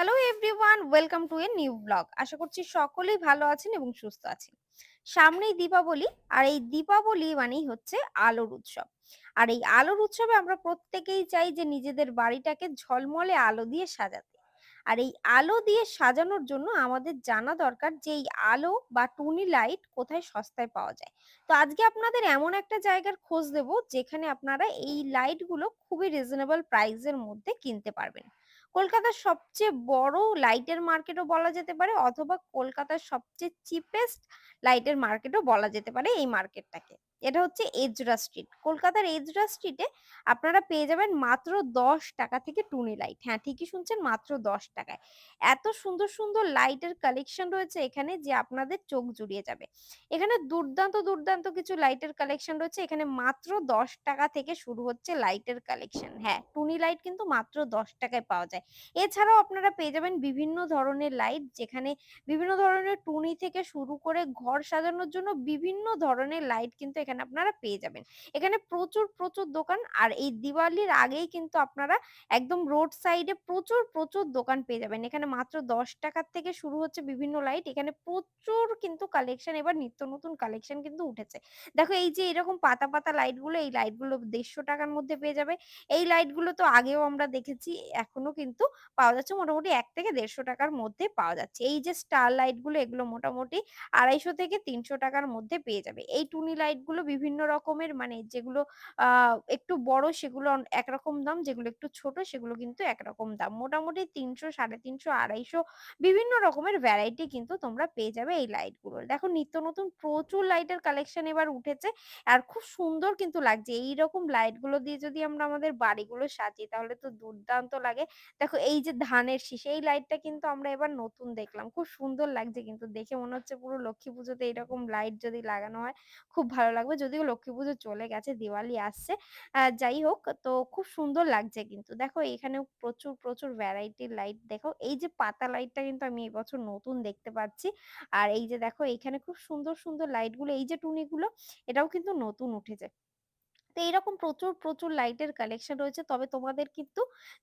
Hello everyone welcome to a new blog আশা করছি সকলেই ভালো আছেন এবং সুস্থ আছেন। সামনেই দীপাবলি, আর এই দীপাবলি মানেই হচ্ছে আলোর উৎসব। আর এই আলোর উৎসবে আমরা প্রত্যেকেই চাই যে নিজেদের বাড়িটাকে ঝলমলে আলো দিয়ে সাজাতে। আর এই আলো দিয়ে সাজানোর জন্য আমাদের জানা দরকার যে এই আলো বা টুনি লাইট কোথায় সস্তায় পাওয়া যায়। তো আজকে আপনাদের এমন একটা জায়গার খোঁজ দেব, যেখানে আপনারা এই লাইটগুলো খুবই রিজনেবল প্রাইসের মধ্যে কিনতে পারবেন। কলকাতার সবচেয়ে বড় লাইটের মার্কেটও বলা যেতে পারে, অথবা কলকাতার সবচেয়ে চিপেস্ট লাইটের মার্কেটও বলা যেতে পারে এই মার্কেটটাকে। এটা হচ্ছে এজরা স্ট্রিট। কলকাতার এজরা স্ট্রিটে আপনারা পেয়ে যাবেন মাত্র দশ টাকা থেকে টুনি লাইট। হ্যাঁ ঠিকই শুনছেন, মাত্র দশ টাকায়। এত সুন্দর সুন্দর লাইটের কালেকশন রয়েছে এখানে যে আপনাদের চোখ জুড়িয়ে যাবে। এখানে দুর্দান্ত দুর্দান্ত কিছু লাইটের কালেকশন রয়েছে। এখানে মাত্র দশ টাকা থেকে শুরু হচ্ছে লাইটের কালেকশন। হ্যাঁ টুনি লাইট কিন্তু মাত্র দশ টাকায় পাওয়া যায়। এছাড়াও আপনারা পেয়ে যাবেন বিভিন্ন ধরনের লাইট, যেখানে বিভিন্ন ধরনের টুনি থেকে শুরু করে ঘর সাজানোর জন্য বিভিন্ন ধরনের লাইট কিন্তু এখানে আপনারা পেয়ে যাবেন। এখানে প্রচুর প্রচুর দোকান আর এই দিওয়ালির আগেই কিন্তু আপনারা একদম রোড সাইডে প্রচুর প্রচুর দোকান পেয়ে যাবেন। এখানে মাত্র দশ টাকার থেকে শুরু হচ্ছে বিভিন্ন লাইট। এখানে প্রচুর কিন্তু কালেকশন, এবার নিত্য নতুন কালেকশন কিন্তু উঠেছে। দেখো এই যে এরকম পাতা পাতা লাইটগুলো এই লাইটগুলো দেড়শো টাকার মধ্যে পেয়ে যাবে। এই লাইটগুলো তো আগেও আমরা দেখেছি, এখনও কিন্তু পাওয়া যাচ্ছে। মোটামুটি এক থেকে দেড়শো টাকার মধ্যে পাওয়া যাচ্ছে। এই যে স্টার লাইটগুলো এগুলো মোটামুটি আড়াইশো থেকে তিনশো টাকার মধ্যে পেয়ে যাবে। এই টুনি লাইট গুলো বিভিন্ন রকমের মানে যেগুলো আহ একটু বড় সেগুলো একরকম দাম, যেগুলো একটু ছোট সেগুলো কিন্তু একরকম দাম। মোটামুটি তিনশো, সাড়ে তিনশো, আড়াইশো বিভিন্ন রকমের ভ্যারাইটি কিন্তু তোমরা পেয়ে যাবে এই লাইটগুলোর দেখো নিত্য নতুন প্রচুর লাইটের কালেকশন এবার উঠেছে আর খুব সুন্দর কিন্তু লাগছে। এইরকম লাইটগুলো দিয়ে যদি আমরা আমাদের বাড়িগুলো সাজি তাহলে তো দুর্দান্ত লাগে। দেখো এই যে ধানের শীষ, এই লাইটটা কিন্তু আমরা এবার নতুন দেখলাম। খুব সুন্দর লাগছে কিন্তু দেখে মনে হচ্ছে পুরো লক্ষ্মী পুজোতে এরকম লাইট যদি লাগানো হয়, খুব ভালো লাগবে। যদিও লক্ষ্মী পুজো চলে গেছে, দিওয়ালি আসছে যাই হোক, তো খুব সুন্দর লাগছে কিন্তু। দেখো এখানে প্রচুর প্রচুর ভ্যারাইটির লাইট দেখো। এই যে পাতা লাইটটা কিন্তু আমি এবছর নতুন দেখতে পাচ্ছি। আর এই যে দেখো এখানে খুব সুন্দর সুন্দর লাইটগুলো, এই যে টুনি গুলো এটাও কিন্তু নতুন উঠেছে। তো এইরকম প্রচুর প্রচুর লাইটের কালেকশন রয়েছে। তবে তোমাদের কিন্তু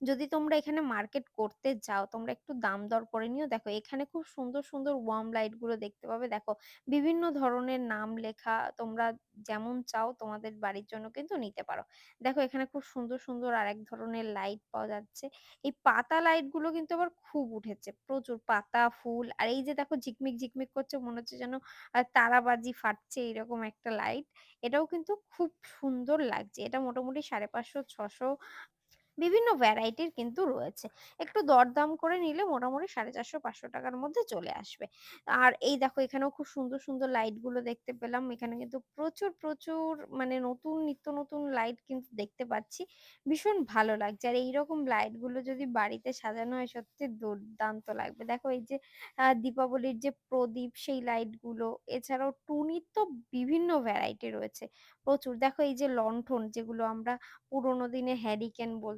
যদি তোমরা এখানে মার্কেট করতে যাও, তোমরা একটু দাম দর করে নিও। দেখো, এখানে খুব সুন্দর সুন্দর ওয়ার্ম লাইটগুলো দেখতে পাবে। দেখো, বিভিন্ন ধরনের নাম লেখা তোমরা যেমন চাও, তোমাদের বাড়ির জন্য কিন্তু নিতে পারো। দেখো, এখানে খুব সুন্দর সুন্দর আরেক ধরনের লাইট পাওয়া যাচ্ছে। এই পাতা লাইটগুলো কিন্তু আবার খুব উঠেছে। প্রচুর পাতা, ফুল আর এই যে দেখো ঝিকমিক ঝিকমিক করছে, মনে হচ্ছে যেন তারাবাজি ফাটছে, এরকম একটা লাইট এটাও কিন্তু খুব সুন্দর লাগছে। এটা মোটামুটি ৫৫০-৬০০ বিভিন্ন ভ্যারাইটির কিন্তু রয়েছে। একটু দরদাম করে নিলে মোটামুটি ৳৪৫০-৫০০ টাকার মধ্যে চলে আসবে। আর এই দেখো এখানেও খুব সুন্দর, সুন্দর লাইটগুলো দেখতে পেলাম। এখানে কিন্তু প্রচুর, প্রচুর মানে নতুন নিত্য নতুন লাইট কিন্তু দেখতে পাচ্ছি। ভীষণ ভালো লাগছে। আর এইরকম লাইটগুলো যদি বাড়িতে সাজানো হয় সত্যি দুর্দান্ত লাগবে। দেখো এই যে দীপাবলির যে প্রদীপ সেই লাইটগুলো, এছাড়াও টুনির তো বিভিন্ন ভ্যারাইটি রয়েছে। প্রচুর। দেখো এই যে লণ্ঠন যেগুলো আমরা পুরোনো দিনে হ্যারিকেন বল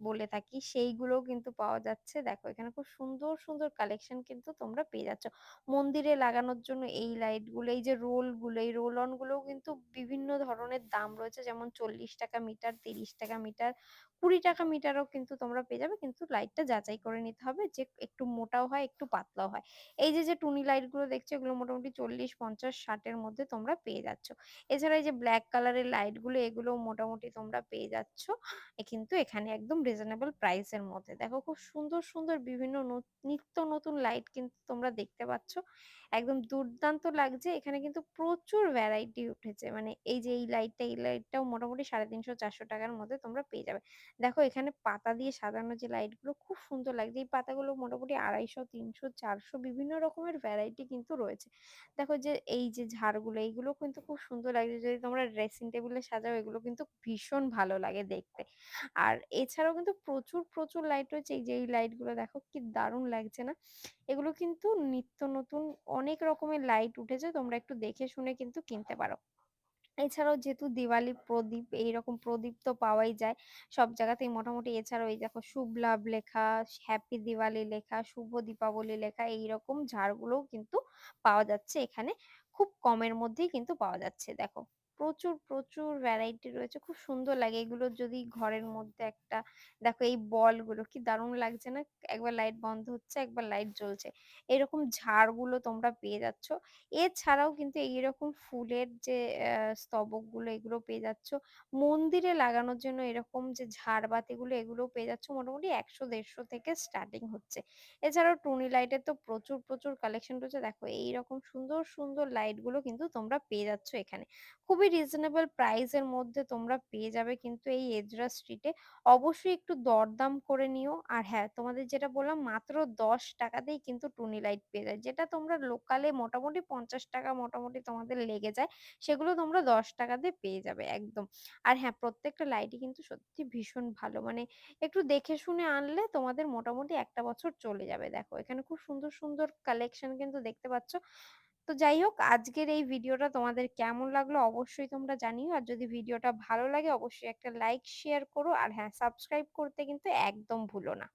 বলে থাকি সেইগুলোও কিন্তু পাওয়া যাচ্ছে। দেখো এখানে খুব সুন্দর, সুন্দর কালেকশন কিন্তু তোমরা পেয়ে যাচ্ছ। মন্দিরে লাগানোর জন্য এই লাইটগুলো, এই যে রোলগুলো, এই রোল অন গুলোও কিন্তু বিভিন্ন ধরনের দাম রয়েছে। যেমন ৳৪০ মিটার, ৳৩০ মিটার, ৳২০ মিটারও কিন্তু তোমরা পেয়ে যাবে। কিন্তু লাইটটা যাচাই করে নিতে হবে যে একটু মোটাও হয়, একটু পাতলাও হয়। এই যে, যে টুনি লাইটগুলো দেখছ এগুলো মোটামুটি ৪০, ৫০, ৬০ এর মধ্যে তোমরা পেয়ে যাচ্ছ। এছাড়া এই যে ব্লাক কালারের লাইটগুলো এগুলোও মোটামুটি তোমরা পেয়ে যাচ্ছ। কিন্তু এখানে একদম রিজনেবল প্রাইস এর মধ্যে। দেখো খুব সুন্দর, সুন্দর বিভিন্ন নিত্য নতুন লাইট কিন্তু তোমরা দেখতে পাচ্ছ। একদম দুর্দান্ত লাগছে। এখানে কিন্তু প্রচুর ভ্যারাইটি উঠেছে। মানে এই যে এই লাইটটা, এই লাইটটাও মোটামুটি ৳৩৫০-৪০০ টাকার মধ্যে তোমরা পেয়ে যাবে। দেখো এখানে পাতা দিয়ে সাজানো যে লাইটগুলো খুব সুন্দর লাগছে। এই পাতাগুলো মোটামুটি আড়াইশো তিনশো চারশো বিভিন্ন রকমের ভ্যারাইটি কিন্তু রয়েছে। দেখো যে এই যে ঝাড়গুলো এইগুলো কিন্তু খুব সুন্দর লাগছে। যদি তোমরা ড্রেসিং টেবিলে সাজাও এগুলো কিন্তু ভীষণ ভালো লাগে দেখতে। আর এছাড়াও কিন্তু প্রচুর, প্রচুর লাইট রয়েছে। এই যে এই লাইটগুলো দেখো কি দারুণ লাগছে না? এগুলো কিন্তু নিত্য নতুন অনেক রকমের লাইট উঠেছে। তোমরা একটু দেখে শুনে কিন্তু কিনতে পারো। এছাড়াও যেহেতু দিওয়ালি প্রদীপ এইরকম প্রদীপ তো পাওয়াই যায় সব জায়গাতেই মোটামুটি। এছাড়াও এই দেখো শুভ লাভ লেখা, হ্যাপি দিওয়ালি লেখা, শুভ দীপাবলি লেখা এইরকম ঝাড়গুলোও কিন্তু পাওয়া যাচ্ছে এখানে। খুব কমের মধ্যেই কিন্তু পাওয়া যাচ্ছে দেখো। প্রচুর, প্রচুর ভ্যারাইটি রয়েছে। খুব সুন্দর লাগে এগুলো যদি ঘরের মধ্যে একটা দেখো এই বলগুলো কি দারুণ লাগছে না? একবার লাইট বন্ধ হচ্ছে, একবার লাইট জ্বলছে। এরকম ঝাড়গুলো তোমরা পেয়ে যাচ্ছ। এছাড়াও কিন্তু এইরকম ফুলের যে স্তবকগুলো এগুলো পেয়ে যাচ্ছ। মন্দিরে লাগানোর জন্য এরকম যে ঝাড়বাতিগুলো এগুলো পেয়ে যাচ্ছ মোটামুটি একশো দেড়শো থেকে স্টার্টিং হচ্ছে। এছাড়াও টুনি লাইটের তো প্রচুর, প্রচুর কালেকশন রয়েছে। দেখো এইরকম সুন্দর, সুন্দর লাইটগুলো কিন্তু তোমরা পেয়ে যাচ্ছ এখানে। খুবই রিজনেবল প্রাইস এর মধ্যে তোমরা পেয়ে যাবে কিন্তু এই এজরা স্ট্রিটে। অবশ্যই একটু দরদাম করে নিও। আর হ্যাঁ, তোমাদের যেটা বললাম মাত্র ৳১০ তেই কিন্তু টুনি লাইট পেয়ে যায়। যেটা তোমরা লোকালে মোটামুটি ৳৫০ মোটামুটি তোমাদের লেগে যায়। সেগুলো তোমরা ৳১০ তে পেয়ে যাবে একদম। আর হ্যাঁ, প্রত্যেকটা লাইটই কিন্তু সত্যি ভীষণ ভালো। মানে একটু দেখে শুনে আনলে তোমাদের মোটামুটি একটা বছর চলে যাবে। দেখো এখানে খুব সুন্দর, সুন্দর কালেকশন কিন্তু দেখতে পাচ্ছ। তো যাই হোক আজকের এই ভিডিওটা তোমাদের কেমন লাগল অবশ্যই তোমরা জানিও। আর যদি ভিডিওটা ভালো লাগে অবশ্যই একটা লাইক, শেয়ার করো। আর হ্যাঁ, সাবস্ক্রাইব করতে কিন্তু একদম ভুলো না।